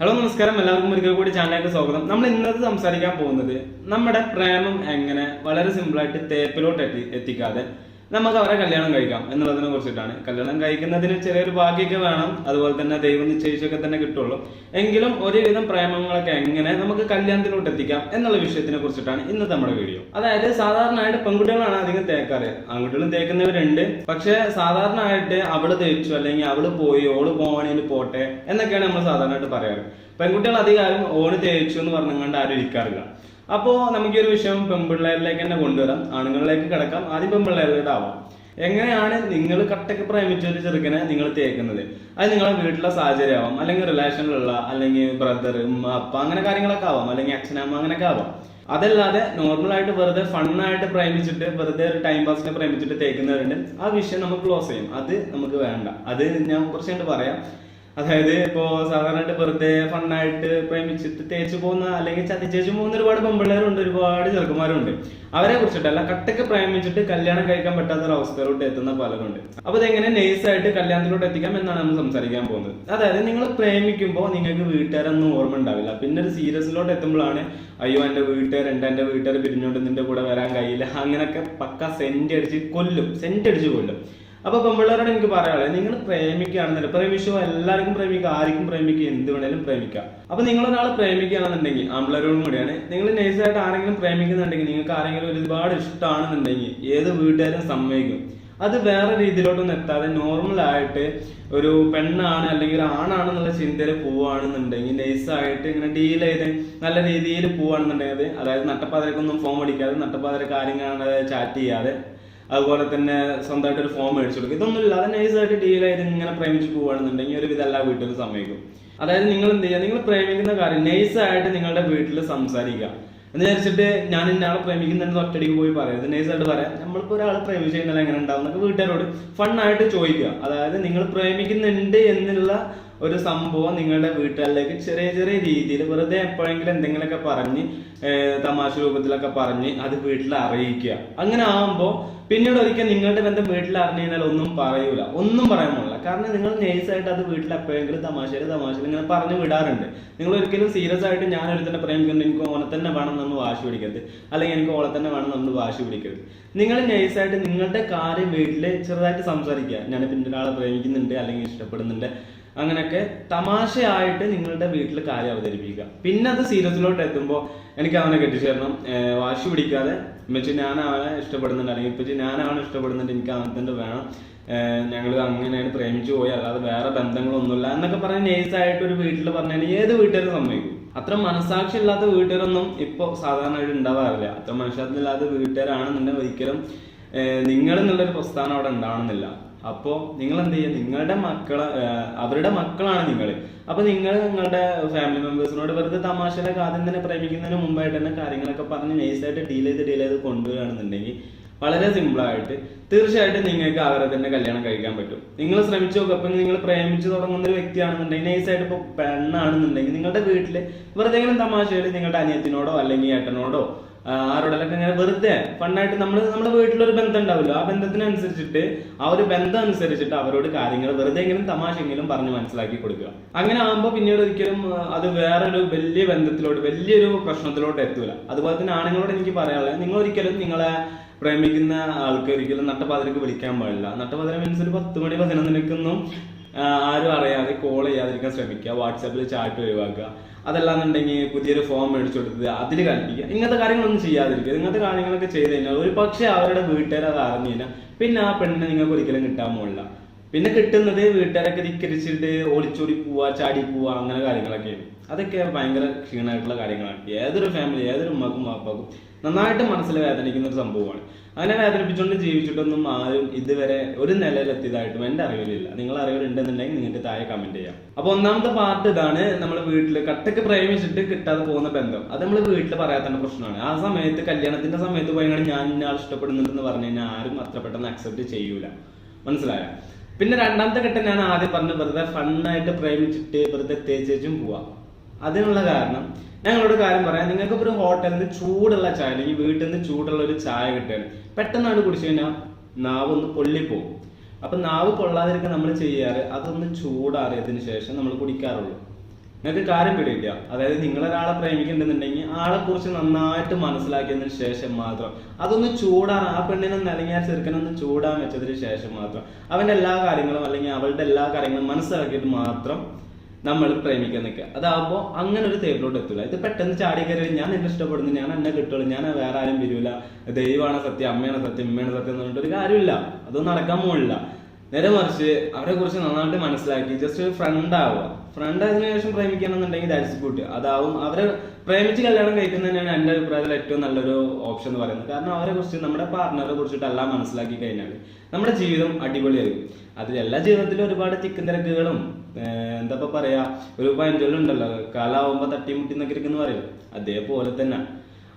Hello നമസ്കാരം. എല്ലാവർക്കും ഒരിക്കൽ കൂടി ചാനലിലേക്ക് സ്വാഗതം. നമ്മൾ ഇന്നത്തെ സംസാരിക്കാൻ പോകുന്നത് നമ്മുടെ പ്രേമം എങ്ങനെ വളരെ സിമ്പിളായിട്ട് തേപ്പിലോട്ട് എത്തി എത്തിക്കാതെ നമുക്ക് അവരെ കല്യാണം കഴിക്കാം എന്നുള്ളതിനെ കുറിച്ചിട്ടാണ്. കല്യാണം കഴിക്കുന്നതിന് ചെറിയൊരു ഭാഗ്യമൊക്കെ വേണം. അതുപോലെ തന്നെ ദൈവം നിശ്ചയിച്ചൊക്കെ തന്നെ കിട്ടുള്ളൂ. എങ്കിലും ഒരുവിധം പ്രേമങ്ങളൊക്കെ എങ്ങനെ നമുക്ക് കല്യാണത്തിലോട്ട് എത്തിക്കാം എന്നുള്ള വിഷയത്തിനെ കുറിച്ചിട്ടാണ് ഇന്നത്തെ നമ്മുടെ വീഡിയോ. അതായത് സാധാരണയായിട്ട് പെൺകുട്ടികളാണ് അധികം തേക്കാറ്. ആൺകുട്ടികളും തേക്കുന്നവരുണ്ട്. പക്ഷേ സാധാരണയായിട്ട് അവൾ തേച്ചു അല്ലെങ്കിൽ അവൾ പോയി ഓൾ പോവാണെങ്കിൽ പോട്ടെ എന്നൊക്കെയാണ് നമ്മൾ സാധാരണയായിട്ട് പറയാറ്. പെൺകുട്ടികൾ അധികാരം ഓണ് തേച്ചു എന്ന് പറഞ്ഞുകൊണ്ട് ആരും ഇരിക്കാറില്ല. അപ്പോ നമുക്ക് ഈ ഒരു വിഷയം പെൺപിള്ളേരിലേക്ക് തന്നെ കൊണ്ടുവരാം. ആണുങ്ങളിലേക്ക് കിടക്കാം. ആദ്യം പെൺപിള്ളേരുടെ ആവാം. എങ്ങനെയാണ് നിങ്ങൾ കട്ടക്ക് പ്രേമിച്ച ഒരു ചെറുക്കനെ നിങ്ങൾ തേക്കുന്നത്? അത് നിങ്ങളെ വീട്ടിലെ സാഹചര്യം ആവാം അല്ലെങ്കിൽ റിലേഷനിലുള്ള അല്ലെങ്കിൽ ബ്രദർ ഉമ്മ അപ്പ അങ്ങനെ കാര്യങ്ങളൊക്കെ ആവാം അല്ലെങ്കിൽ അച്ഛനമ്മ അങ്ങനെയൊക്കെ ആവാം. അതല്ലാതെ നോർമൽ ആയിട്ട് വെറുതെ ഫണ്ണായിട്ട് പ്രേമിച്ചിട്ട് വെറുതെ ഒരു ടൈം പാസിനെ പ്രേമിച്ചിട്ട് തേക്കുന്നവരുണ്ട്. ആ വിഷയം നമുക്ക് ക്ലോസ് ചെയ്യും. അത് നമുക്ക് വേണ്ട. അത് ഞാൻ കുറച്ചായിട്ട് പറയാം. അതായത് ഇപ്പോ സാധാരണയായിട്ട് വെറുതെ ഫണ്ണായിട്ട് പ്രേമിച്ചിട്ട് തേച്ചു പോകുന്ന അല്ലെങ്കിൽ ചതിച്ചേച്ചു പോകുന്ന ഒരുപാട് പെമ്പിള്ളേരുണ്ട് ഒരുപാട് ചെറുക്കന്മാരുണ്ട്. അവരെ കുറിച്ചിട്ടല്ല കട്ടക്ക് പ്രേമിച്ചിട്ട് കല്യാണം കഴിക്കാൻ പറ്റാത്ത ഒരു അവസ്ഥയിലോട്ട് എത്തുന്ന പലരുണ്ട്. അപ്പൊ ഇതെങ്ങനെ നൈസ് ആയിട്ട് കല്യാണത്തിലോട്ട് എത്തിക്കാം എന്നാണ് നമ്മൾ സംസാരിക്കാൻ പോകുന്നത്. അതായത് നിങ്ങൾ പ്രേമിക്കുമ്പോൾ നിങ്ങൾക്ക് വീട്ടുകാരൊന്നും ഓർമ്മ ഉണ്ടാവില്ല. പിന്നെ ഒരു സീരിയസിലോട്ട് എത്തുമ്പോഴാണ് അയ്യോ എന്റെ വീട്ടുകാരുണ്ട് എന്റെ വീട്ടുകാർ പിരിഞ്ഞോണ്ട് നിന്റെ കൂടെ വരാൻ കഴിയില്ല. അങ്ങനെയൊക്കെ പക്ക സെന്റ് അടിച്ച് കൊല്ലും സെന്റ് അടിച്ച് കൊല്ലും. അപ്പൊ പെമ്പിള്ളേരോട് എനിക്ക് പറയാനുള്ളത് നിങ്ങൾ പ്രേമിക്കുകയാണെന്നല്ല പ്രേമിച്ചോ എല്ലാവർക്കും പ്രേമിക്കുക ആർക്കും പ്രേമിക്കുക എന്ത് വേണേലും പ്രേമിക്കാം. അപ്പൊ നിങ്ങൾ ഒരാളെ പ്രേമിക്കുകയാണെന്നുണ്ടെങ്കിൽ ആമ്പിളരോടും കൂടിയാണ് നിങ്ങൾ നൈസായിട്ട് ആരെങ്കിലും പ്രേമിക്കുന്നുണ്ടെങ്കിൽ നിങ്ങൾക്ക് ആരെങ്കിലും ഒരുപാട് ഇഷ്ടമാണെന്നുണ്ടെങ്കിൽ ഏത് വീട്ടുകാരും സമ്മതിക്കും. അത് വേറെ രീതിയിലോട്ടൊന്നും എത്താതെ നോർമൽ ആയിട്ട് ഒരു പെണ്ണാണ് അല്ലെങ്കിൽ ഒരു ആണാണെന്നുള്ള ചിന്തയിൽ പോവുകയാണെന്നുണ്ടെങ്കിൽ നൈസായിട്ട് ഇങ്ങനെ ഡീൽ ചെയ്ത് നല്ല രീതിയിൽ പോവുകയാണെന്നുണ്ടെങ്കിൽ അതായത് നട്ടപ്പാതിരക്കൊന്നും ഫോം അടിക്കാതെ നട്ടപ്പാതിര കാര്യങ്ങൾ ചാറ്റ് ചെയ്യാതെ അതുപോലെ തന്നെ സ്വന്തമായിട്ട് ഒരു ഫോം മേടിച്ചു കൊടുക്കും. ഇതൊന്നും ഇല്ലാതെ നൈസായിട്ട് ഡീൽ ചെയ്ത് ഇങ്ങനെ പ്രേമിച്ച് പോവുകയാണെന്നുണ്ടെങ്കിൽ ഒരു വിധം എല്ലാ വീട്ടിലും സമ്മതിക്കും. അതായത് നിങ്ങൾ എന്ത് ചെയ്യുക നിങ്ങൾ പ്രേമിക്കുന്ന കാര്യം നൈസായിട്ട് നിങ്ങളുടെ വീട്ടിൽ സംസാരിക്കുക. എന്ന് വിചാരിച്ചിട്ട് ഞാൻ ഇന്നയാളെ പ്രേമിക്കുന്നുണ്ട് ഒറ്റടിക്ക് പോയി പറയരുത് നൈസായിട്ട് പറയാം. നമ്മളിപ്പോൾ ഒരാളെ പ്രേമിച്ചു കഴിഞ്ഞാൽ എങ്ങനെ ഉണ്ടാവും എന്നൊക്കെ വീട്ടുകാരോട് ഫണ്ണായിട്ട് ചോദിക്കുക. അതായത് നിങ്ങൾ പ്രേമിക്കുന്നുണ്ട് എന്നുള്ള ഒരു സംഭവം നിങ്ങളുടെ വീട്ടുകാരിലേക്ക് ചെറിയ ചെറിയ രീതിയിൽ വെറുതെ എപ്പോഴെങ്കിലും എന്തെങ്കിലുമൊക്കെ പറഞ്ഞ് തമാശ രൂപത്തിലൊക്കെ പറഞ്ഞ് അത് വീട്ടിൽ അറിയിക്കുക. അങ്ങനെ ആകുമ്പോൾ പിന്നീട് ഒരിക്കൽ നിങ്ങളുടെ ബന്ധം വീട്ടിൽ അറിഞ്ഞു കഴിഞ്ഞാൽ ഒന്നും പറയൂല. ഒന്നും പറയാൻ പോകില്ല കാരണം നിങ്ങൾ നൈസായിട്ട് അത് വീട്ടിൽ എപ്പോഴെങ്കിലും തമാശയിൽ തമാശയിൽ ഇങ്ങനെ പറഞ്ഞു വിടാറുണ്ട്. നിങ്ങൾ ഒരിക്കലും സീരിയസ് ആയിട്ട് ഞാൻ ഒരു തന്നെ പ്രേമിക്കുന്നുണ്ട് എനിക്ക് ഓനെ തന്നെ വേണം നമ്മൾ വാശി പിടിക്കരുത്. അല്ലെങ്കിൽ എനിക്ക് ഓളെ തന്നെ വേണം നമ്മൾ വാശി പിടിക്കരുത്. നിങ്ങൾ നൈസായിട്ട് നിങ്ങളുടെ കാര്യം വീട്ടിൽ ചെറുതായിട്ട് സംസാരിക്കുക. ഞാൻ പിന്നെ ഒരാളെ പ്രേമിക്കുന്നുണ്ട് അല്ലെങ്കിൽ ഇഷ്ടപ്പെടുന്നുണ്ട്. അങ്ങനെയൊക്കെ തമാശയായിട്ട് നിങ്ങളുടെ വീട്ടിൽ കാര്യം അവതരിപ്പിക്കുക. പിന്നെ അത് സീരിയസിലോട്ട് എത്തുമ്പോൾ എനിക്ക് അവനെ കെട്ടിച്ചേരണം. വാശി പിടിക്കാതെ ഉമ്മച്ചി ഞാൻ അവനെ ഇഷ്ടപ്പെടുന്നുണ്ട്. അല്ലെങ്കിൽ ഇപ്പച്ചി ഞാൻ അവനെ ഇഷ്ടപ്പെടുന്നുണ്ട്. എനിക്ക് അവൻ തന്നെ വേണം ഞങ്ങൾ അങ്ങനെയാണ് പ്രേമിച്ചു പോയി. അല്ലാതെ വേറെ ബന്ധങ്ങളൊന്നുമില്ല എന്നൊക്കെ പറഞ്ഞ് നേഴ്സായിട്ട് ഒരു വീട്ടിൽ പറഞ്ഞാൽ ഏത് വീട്ടുകാരും സമ്മതിക്കും. അത്ര മനസാക്ഷി ഇല്ലാത്ത വീട്ടുകാരൊന്നും ഇപ്പോൾ സാധാരണയായിട്ട് ഉണ്ടാവാറില്ല. അത്ര മനസ്സാക്ഷി വീട്ടുകാരാണെന്നുണ്ടെങ്കിൽ ഒരിക്കലും നിങ്ങൾ എന്നുള്ളൊരു പ്രസ്ഥാനം അവിടെ ഉണ്ടാവണമെന്നില്ല. അപ്പോൾ നിങ്ങൾ എന്ത് ചെയ്യുക നിങ്ങളുടെ മക്കളെ അവരുടെ മക്കളാണ് നിങ്ങൾ അപ്പോൾ നിങ്ങൾ നിങ്ങളുടെ ഫാമിലി മെമ്പേഴ്സിനോട് വെറുതെ തമാശയിലൊക്കെ ആദ്യം തന്നെ പ്രേമിക്കുന്നതിന് മുമ്പായിട്ട് തന്നെ കാര്യങ്ങളൊക്കെ പറഞ്ഞ് നൈസായിട്ട് ഡീൽ ചെയ്ത് ഡീൽ ചെയ്ത് കൊണ്ടുവരികയാണെന്നുണ്ടെങ്കിൽ വളരെ സിമ്പിളായിട്ട് തീർച്ചയായിട്ടും നിങ്ങൾക്ക് അവരെ തന്നെ കല്യാണം കഴിക്കാൻ പറ്റും. നിങ്ങൾ ശ്രമിച്ചു നോക്കുക നിങ്ങൾ പ്രേമിച്ചു തുടങ്ങുന്ന ഒരു വ്യക്തിയാണെന്നുണ്ടെങ്കിൽ നൈസായിട്ട് ഇപ്പോൾ പെണ്ണാണെന്നുണ്ടെങ്കിൽ നിങ്ങളുടെ വീട്ടിൽ വെറുതെ തമാശയിൽ നിങ്ങളുടെ അനിയത്തിനോടോ അല്ലെങ്കിൽ ഏട്ടനോടോ ആരോടെല്ലാം ഇങ്ങനെ വെറുതെ ഫണ്ണായിട്ട് നമ്മൾ നമ്മുടെ വീട്ടിലൊരു ബന്ധം ഉണ്ടാവില്ല ആ ബന്ധത്തിനനുസരിച്ചിട്ട് ആ ഒരു ബന്ധം അനുസരിച്ചിട്ട് അവരോട് കാര്യങ്ങൾ വെറുതെ എങ്കിലും തമാശെങ്കിലും പറഞ്ഞ് മനസ്സിലാക്കി കൊടുക്കുക. അങ്ങനെ ആകുമ്പോൾ പിന്നീട് ഒരിക്കലും അത് വേറൊരു വലിയ ബന്ധത്തിലോട്ട് വലിയൊരു പ്രശ്നത്തിലോട്ട് എത്തൂല. അതുപോലെ തന്നെ ആണുങ്ങളോട് എനിക്ക് പറയാനുള്ളത് നിങ്ങൾ ഒരിക്കലും നിങ്ങളെ പ്രേമിക്കുന്ന ആൾക്ക് ഒരിക്കലും നട്ടപ്പാതിരക്ക് വിളിക്കാൻ പാടില്ല. നട്ടപ്പാതിര മീൻസ് ഒരു പത്ത് മണി പതിനൊന്നിനൊന്നും ആരും അറിയാതെ കോൾ ചെയ്യാതിരിക്കാൻ ശ്രമിക്കുക വാട്സാപ്പിൽ ചാറ്റ് ഒഴിവാക്കുക. അതല്ലാന്നുണ്ടെങ്കിൽ പുതിയൊരു ഫോം മേടിച്ചു കൊടുത്തത് അതിൽ കളിപ്പിക്കുക ഇങ്ങനത്തെ കാര്യങ്ങളൊന്നും ചെയ്യാതിരിക്കുക. ഇങ്ങനത്തെ കാര്യങ്ങളൊക്കെ ചെയ്ത് കഴിഞ്ഞാൽ ഒരു പക്ഷേ അവരുടെ വീട്ടുകാർ അത് അറിഞ്ഞു കഴിഞ്ഞാൽ പിന്നെ ആ പെണ്ണിനെ നിങ്ങൾക്ക് ഒരിക്കലും കിട്ടാൻ പോകില്ല പിന്നെ കിട്ടുന്നത് വീട്ടുകാരൊക്കെ ധിക്കരിച്ചിട്ട് ഓടിച്ചോടി പോവാ ചാടി പോവാ അങ്ങനെ കാര്യങ്ങളൊക്കെയാണ്. അതൊക്കെ ഭയങ്കര ക്ഷീണമായിട്ടുള്ള കാര്യങ്ങളാണ്. ഏതൊരു ഫാമിലി ഏതൊരു ഉമ്മക്കും വാപ്പാക്കും നന്നായിട്ട് മനസ്സിൽ വേദനിക്കുന്ന ഒരു സംഭവമാണ്. അങ്ങനെ വേദനിപ്പിച്ചുകൊണ്ട് ജീവിച്ചിട്ടൊന്നും ആരും ഇതുവരെ ഒരു നിലയിലെത്തിയതായിട്ടും എന്റെ അറിവിലില്ല. നിങ്ങൾ അറിവിലുണ്ടെന്നുണ്ടെങ്കിൽ നിങ്ങൾക്ക് താഴെ കമന്റ് ചെയ്യാം. അപ്പൊ ഒന്നാമത്തെ പാർട്ട് ഇതാണ് നമ്മൾ വീട്ടിൽ കട്ടക്ക് പ്രേമിച്ചിട്ട് കിട്ടാതെ പോകുന്ന ബന്ധം. അത് നമ്മൾ വീട്ടിൽ പറയാത്ത പ്രശ്നമാണ്. ആ സമയത്ത് കല്യാണത്തിന്റെ സമയത്ത് പോയി ഞാൻ ഇന്നയാൾ ഇഷ്ടപ്പെടുന്നുണ്ടെന്ന് പറഞ്ഞു കഴിഞ്ഞാൽ ആരും അത്ര പെട്ടെന്ന് അക്സെപ്റ്റ് ചെയ്യൂല. മനസ്സിലായോ? പിന്നെ രണ്ടാമത്തെ ഘട്ടം ഞാൻ ആദ്യം പറഞ്ഞു വെറുതെ ഫണ്ണായിട്ട് പ്രേമിച്ചിട്ട് വെറുതെ തേച്ചും പോവാം. അതിനുള്ള കാരണം ഞങ്ങളോട് കാര്യം പറയാം. നിങ്ങൾക്ക് ഒരു ഹോട്ടലിൽ നിന്ന് ചൂടുള്ള ചായ അല്ലെങ്കിൽ വീട്ടിൽ നിന്ന് ചൂടുള്ള ഒരു ചായ കിട്ടുകയാണ്. പെട്ടെന്നാണ് കുടിച്ചു കഴിഞ്ഞാൽ നാവ് ഒന്ന് പൊള്ളിപ്പോകും അപ്പൊ നാവ് പൊള്ളാതിരിക്കാൻ നമ്മൾ ചെയ്യാറ് അതൊന്ന് ചൂടാറിയതിന് ശേഷം നമ്മൾ കുടിക്കാറുള്ളൂ. നിങ്ങൾക്ക് കാര്യം പിടിയില്ല. അതായത് നിങ്ങൾ ഒരാളെ പ്രേമിക്കുന്നുണ്ടെന്നുണ്ടെങ്കിൽ ആളെ കുറിച്ച് നന്നായിട്ട് മനസ്സിലാക്കിയതിന് ശേഷം മാത്രം. അതൊന്ന് ചൂടാൻ ആ പെണ്ണിനെ അല്ലെങ്കിൽ ആ ചെറുക്കനൊന്ന് ചൂടാൻ വെച്ചതിന് ശേഷം മാത്രം. അവന്റെ എല്ലാ കാര്യങ്ങളും അല്ലെങ്കിൽ അവളുടെ എല്ലാ കാര്യങ്ങളും മനസ്സിലാക്കിയിട്ട് മാത്രം നമ്മൾ പ്രേമിക്കാൻ നിൽക്കുക. അതാകുമ്പോൾ അങ്ങനെ ഒരു തേപ്പിലോട്ട് എത്തില്ല ഇത് പെട്ടെന്ന് ചാടി കയറി ഞാൻ എന്നെ ഇഷ്ടപ്പെടുന്നു ഞാൻ എന്നെ കിട്ടുള്ളൂ ഞാൻ വേറെ ആരും വരില്ല ദൈവമാണ് സത്യം അമ്മയാണ് സത്യം ഉമ്മയാണ് സത്യം എന്ന് പറഞ്ഞിട്ട് ഒരു കാര്യമില്ല. അതൊന്നും നടക്കാൻ പോകില്ല നേരെ മറിച്ച് അവരെ കുറിച്ച് നന്നായിട്ട് മനസ്സിലാക്കി ജസ്റ്റ് ഒരു ഫ്രണ്ട് ആവുക. ഫ്രണ്ട് അതിനുശേഷം പ്രേമിക്കണമെന്നുണ്ടെങ്കിൽ ദാറ്റ്സ് ഗുഡ് അതാവും അവരെ പ്രേമിച്ച് കല്യാണം കഴിക്കുന്നത് തന്നെയാണ് എന്റെ അഭിപ്രായത്തിൽ ഏറ്റവും നല്ലൊരു ഓപ്ഷൻ എന്ന് പറയുന്നത്. കാരണം അവരെ കുറിച്ച് നമ്മുടെ പാർട്ണറെ കുറിച്ചിട്ടെല്ലാം മനസ്സിലാക്കി കഴിഞ്ഞാൽ നമ്മുടെ ജീവിതം അടിപൊളിയായിരിക്കും. അതിൽ എല്ലാ ജീവിതത്തിലും ഒരുപാട് തിക്കും തിരക്കുകളും എന്താ പറയുക പറയാ ഒരു പഴഞ്ചൊല്ലുണ്ടല്ലോ കാലാവുമ്പോ തട്ടിമുട്ടി എന്നൊക്കെ ഇരിക്കുന്നു പറയും. അതേപോലെ തന്നെ.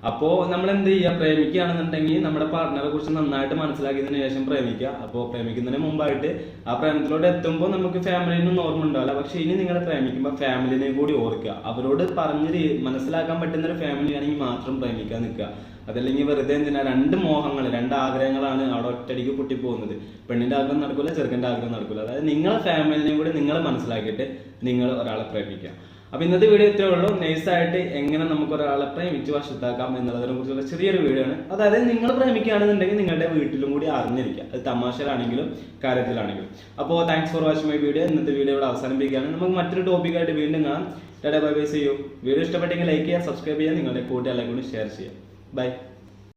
അപ്പോ നമ്മൾ എന്ത് ചെയ്യുക പ്രേമിക്കുകയാണെന്നുണ്ടെങ്കിൽ നമ്മുടെ പാർട്ട്ണറെ കുറിച്ച് നന്നായിട്ട് മനസ്സിലാക്കിയതിനു ശേഷം പ്രേമിക്കുക. അപ്പോൾ പ്രേമിക്കുന്നതിന് മുമ്പായിട്ട് ആ പ്രേമത്തിലോട്ട് എത്തുമ്പോൾ നമുക്ക് ഫാമിലിനും ഓർമ്മ ഉണ്ടാവില്ല. പക്ഷേ ഇനി നിങ്ങൾ പ്രേമിക്കുമ്പോൾ ഫാമിലിനെ കൂടി ഓർക്കുക. അവരോട് പറഞ്ഞ് മനസ്സിലാക്കാൻ പറ്റുന്ന ഒരു ഫാമിലി ആണെങ്കിൽ മാത്രം പ്രേമിക്കാൻ നിൽക്കുക. അതല്ലെങ്കിൽ വെറുതെ എന്തിനാ? രണ്ട് മോഹങ്ങൾ രണ്ട് ആഗ്രഹങ്ങളാണ് അവിടെ ഒറ്റടിക്ക് പൊട്ടിപ്പോകുന്നത്. പെണ്ണിന്റെ ആഗ്രഹം നടക്കില്ല ചെറുക്കന്റെ ആഗ്രഹം നടക്കില്ല അതായത് നിങ്ങളെ ഫാമിലിനെയും കൂടി നിങ്ങൾ മനസ്സിലാക്കിയിട്ട് നിങ്ങൾ ഒരാളെ പ്രേമിക്കുക. അപ്പൊ ഇന്നത്തെ വീഡിയോ ഇത്രേ ഉള്ളൂ. നൈസായിട്ട് എങ്ങനെ നമുക്ക് ഒരാളെ പ്രേമിച്ച് വശത്താക്കാം എന്നുള്ളതിനെ കുറിച്ചുള്ള ചെറിയൊരു വീഡിയോ ആണ്. അതായത് നിങ്ങൾ പ്രേമിക്കുകയാണെന്നുണ്ടെങ്കിൽ നിങ്ങളുടെ വീട്ടിലും കൂടി അറിഞ്ഞിരിക്കുക. അത് തമാശയിലാണെങ്കിലും കാര്യത്തിലാണെങ്കിലും. അപ്പോൾ thanks for watching my video ഇന്നത്തെ വീഡിയോ ഇവിടെ അവസാനിപ്പിക്കുകയാണ്. നമുക്ക് മറ്റൊരു ടോപ്പിക്കായിട്ട് വീണ്ടും കാണാം. ടാറ്റാ ബൈ ബൈ ചെയ്യൂ വീഡിയോ ഇഷ്ടപ്പെട്ടെങ്കിൽ ലൈക്ക് ചെയ്യുക സബ്സ്ക്രൈബ് ചെയ്യുക നിങ്ങളുടെ കൂട്ടുകാരെ കൂടി ഷെയർ ചെയ്യുക. ബൈ